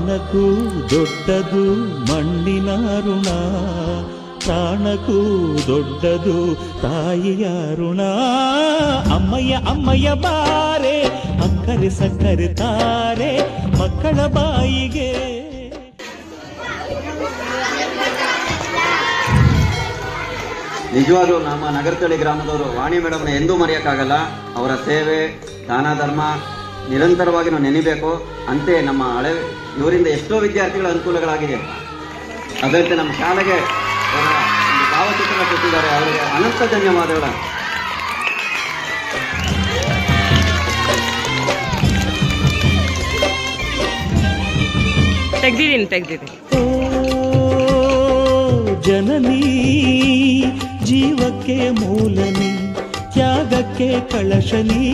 ಮಾನಕ್ಕೂ ದೊಡ್ಡದು ಮಣ್ಣಿನ ಋಣ, ಪ್ರಾಣಕ್ಕೂ ದೊಡ್ಡದು ತಾಯಿಯ ಋಣ. ಅಮ್ಮಯ್ಯ ಅಮ್ಮಯ್ಯ ಬಾರೆ, ಅಕ್ಕರೆ ಸಕ್ಕರೆ ತಾರೆ, ಮಕ್ಕಳ ಬಾಯಿಗೆ. ನಿಜವಾಗ್ಲೂ ನಮ್ಮ ನಗರತಳಿ ಗ್ರಾಮದವರು ವಾಣಿ ಮೇಡಮ್ನ ಎಂದೂ ಮರೆಯೋಕ್ಕಾಗಲ್ಲ. ಅವರ ಸೇವೆ, ದಾನ, ಧರ್ಮ ನಿರಂತರವಾಗಿ ನಾವು ನೆನಿಬೇಕು. ಅಂತೆ ನಮ್ಮ ಹಳೆ ಇವರಿಂದ ಎಷ್ಟೋ ವಿದ್ಯಾರ್ಥಿಗಳ ಅನುಕೂಲಗಳಾಗಿದೆ. ಅದರಂತೆ ನಮ್ಮ ಶಾಲೆಗೆ ಭಾವಚಿತ್ರ ಕೊಟ್ಟಿದ್ದಾರೆ. ಅವರಿಗೆ ಅನಂತ ಧನ್ಯವಾದಗಳು. ತೆಗ್ದಿದ್ದೀನಿ ತೆಗ್ದಿದ್ದೀನಿ. ಓ ಜನನಿ ಜೀವಕ್ಕೆ ಮೂಲನಿ ತ್ಯಾಗಕ್ಕೆ ಕಳಶನಿ